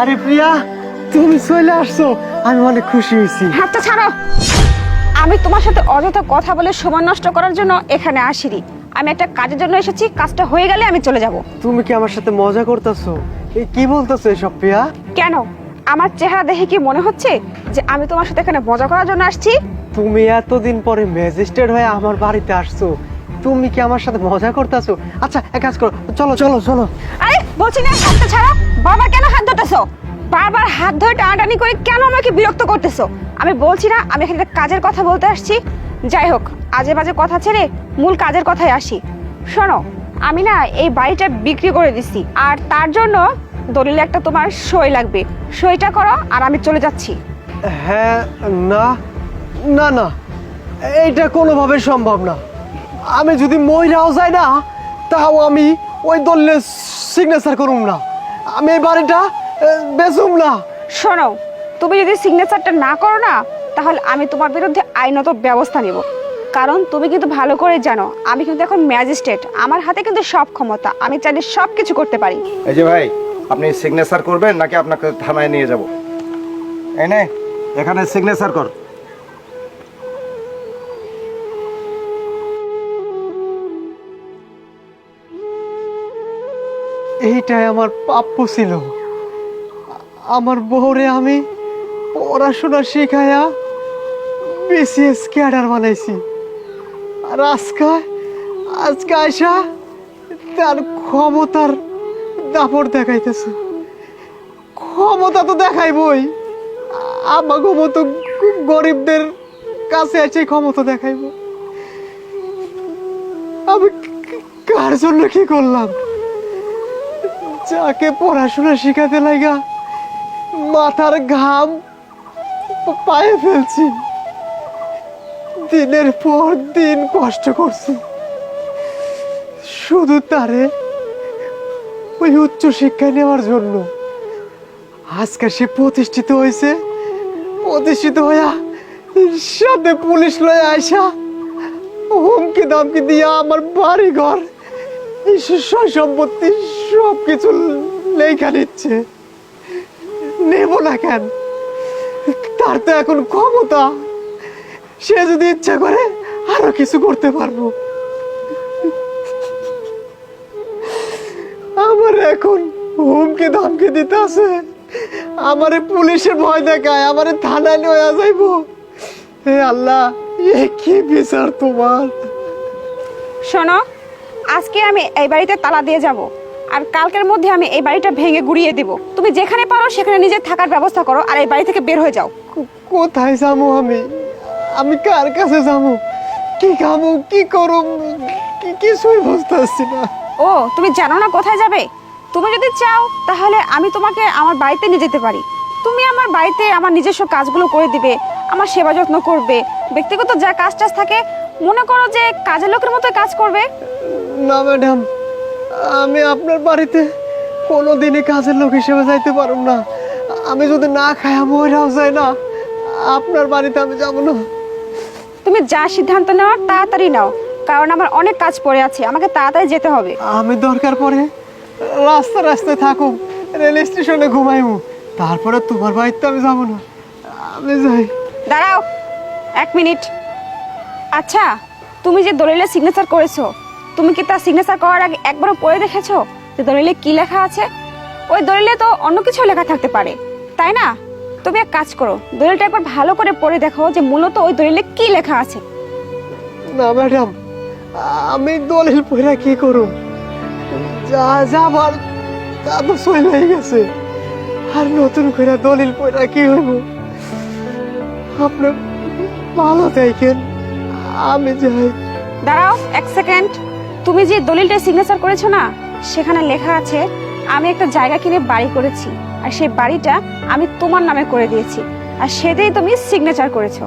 আরে প্রিয়া তুমি চলে আসছো। আমি অনেক খুশি হয়েছি। হাতটা ছাড়ো। আমি তোমার সাথে অযথা কথা বলে সময় নষ্ট করার জন্য এখানে আসিনি। আমি একটা কাজের জন্য এসেছি কাজটা হয়ে গেলে আমি চলে যাব। তুমি কি আমার সাথে মজা করতেছো? এই কি বলতেছো এসব প্রিয়া? কেন? আমার চেহারা দেখে কি মনে হচ্ছে যে আমি তোমার সাথে এখানে মজা করার জন্য আসছি? তুমি এতদিন পরে ম্যাজিস্ট্রেট হয়ে আমার বাড়িতে আসছো। তুমি কি আমার সাথে মজা করতেছো? আচ্ছা এক কাজ করো। চলো চলো চলো। আরে বলছি না হাতটা ছাড়া? বাবা কেন হাত ধরতেছো? বারবার হাত ধরে টানাটানি করে কেন আমাকে বিরক্ত করতেছো? আমি বলছি না আমি এখানে একটা কাজের কথা বলতে আসছি। যাই হোক আজে বাজে কথা ছেড়ে মূল কাজের কথায় আসি। শোনো আমি না এই বাড়িটা বিক্রি করে দিছি আর তার জন্য দলিলে একটা তোমার সই লাগবে। সইটা করো আর আমি চলে যাচ্ছি। হ্যাঁ না না না। এইটা কোনোভাবে সম্ভব না। আমি যদি মহিলাও যাই না তাও আমি ওই দলের সিগনেচার করুম না। আমি এই বাড়িটা বেচুম না। শোনো তুমি যদি সিগনেচারটা না করো না তাহলে আমি তোমার বিরুদ্ধে আইনত ব্যবস্থা নেব। কারণ তুমি কিন্তু ভালো করে জানো আমি কিন্তু এখন ম্যাজিস্ট্রেট। আমার হাতে কিন্তু সব ক্ষমতা আমি চাইলে সব কিছু করতে পারি। এই যে ভাই আপনি সিগনেচার করবেন নাকি আপনাকে থানায় নিয়ে যাব? এই নে এখানে সিগনেচার কর। এইটাই আমার প্রাপ্য ছিল। আমার বউরে আমি পড়াশোনা শেখায়া বিসিএস ক্যাডার বানাইছি। আর আজকে আজকে আয়সা তার ক্ষমতার দাপট দেখাইতেছে। ক্ষমতা তো দেখাইবই। আমাকে মতো গরিবদের কাছে আছে ক্ষমতা দেখাইব। আমি কার জন্য কি করলাম? যাকে পড়াশোনা শিখাতে লাগা মাথার ঘাম পায়ে ফেলছি। দিনের পর দিন কষ্ট করছি। শুধু তারে ওই উচ্চ শিক্ষা নেওয়ার জন্য। আজকে সে প্রতিষ্ঠিত হয়েছে। প্রতিষ্ঠিত হইয়া সাথে পুলিশ লয়ে আইসা হুমকি দামকি দিয়া আমার বাড়ি ঘর সম্পত্তি সব কিছু লেখা নিচ্ছে। নেব না কেন? তার তো এখন ক্ষমতা। সে যদি ইচ্ছা করে আরও কিছু করতে পারব। আমার এখন হুমকে ধমকি দিতে আছে। আমারে পুলিশের ভয় দেখায়, আমারে থানায় নিয়ে যাইবো। হে আল্লাহ, এ কি বিচার তোমার? শোনো, আজকে আমি এই বাড়িতে তালা দিয়ে যাব। আর কালকের মধ্যে আমি এই বাড়িটা ভেঙে গুড়িয়ে দেব। তুমি যেখানে পারো সেখানে নিজে থাকার ব্যবস্থা করো আর এই বাড়ি থেকে বের হয়ে যাও। কোথায় যাব আমি? আমি কার কাছে যাব? কি খাব কি করব কি কিছুই বুঝতে পারছি না। ও তুমি জানো না কোথায় যাবে? তুমি যদি চাও তাহলে আমি তোমাকে আমার বাড়িতে নিয়ে যেতে পারি। তুমি আমার বাড়িতে আমার নিজস্ব কাজগুলো করে দিবে আমার সেবা যত্ন করবে ব্যক্তিগত যা কাজ টাজ থাকে মনে করো যে কাজের লোকের মতো কাজ করবে। না ম্যাডাম। আমি আপনার বাড়িতে কোনো দিনই কাজের লোক হিসেবে যাইতে পারব না। আমি যদি না খাই মহিলাও যাই না। আপনার বাড়িতে আমি যাব না। তুমি যা সিদ্ধান্ত নেওয়ার তাড়াতাড়ি নাও কারণ আমার অনেক কাজ পড়ে আছে আমাকে তাড়াতাড়ি যেতে হবে। আমি দরকার পড়ে রাস্তা রাস্তায় থাকুক রেল স্টেশনে ঘুমাইমু তারপরে তোমার বাড়িতে আমি যাব না। আমি যাই। দাঁড়াও এক মিনিট। আচ্ছা তুমি যে দলিলে সিগনেচার করেছ তুমি কি তার সিগনেচার করার আগে একবারও পড়ে দেখেছ যে দলিলে কি লেখা আছে? ওই দলিলে তো অন্য কিছু লেখা থাকতে পারে তাই না? তুমি এক কাজ করো দলিলটা একবার ভালো করে পড়ে দেখো যে মূলত ওই দলিলে কি লেখা আছে। না ম্যাডাম আমি দলিল পয়রা কি করুম? যা যা যাবার তা তো সই হয়ে গেছে। আর নতুন করে দলিল পয়রা কি হইব? আপনি ভালো থাকেন আমি যাই। দাঁড়াও এক সেকেন্ড তুমি যে দলিলটা সিগনেচার করেছ না, সেখানে লেখা আছে, আমি একটা জায়গা কিনে বাড়ি করেছি, আর সেই বাড়িটা আমি তোমার নামে করে দিয়েছি, আর সেটাই তুমি সিগনেচার করেছ।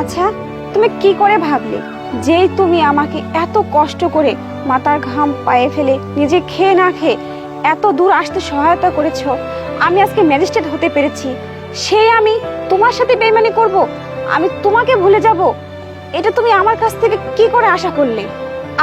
আচ্ছা তুমি কি করে ভাবলে যেই তুমি আমাকে এত কষ্ট করে মাথার ঘাম পায়ে ফেলে নিজে খেয়ে না খেয়ে এত দূর আসতে সহায়তা করেছ? আমি আজকে ম্যাজিস্ট্রেট হতে পেরেছি, সেই আমি তোমার সাথে বেইমানি করব? আমি তোমাকে ভুলে যাব? এটা তুমি আমার কাছ থেকে কি করে আশা করলে?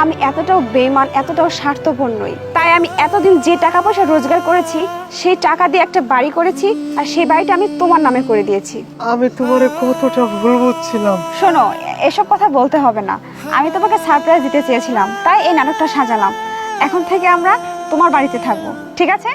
আমি এতটাও বেমান এতটাও স্বার্থপর নই। তাই আমি এতদিন যে টাকা পয়সা রোজগার করেছি সেই টাকা দিয়ে একটা বাড়ি করেছি আর সেই বাড়িটা আমি তোমার নামে করে দিয়েছি। আমি তোমারে কতটা ভুল বুঝছিলাম শোনো এসব কথা বলতে হবে না। আমি তোমাকে সারপ্রাইজ দিতে চেয়েছিলাম তাই এই নাটকটা সাজালাম। এখন থেকে আমরা তোমার বাড়িতে থাকব ঠিক আছে?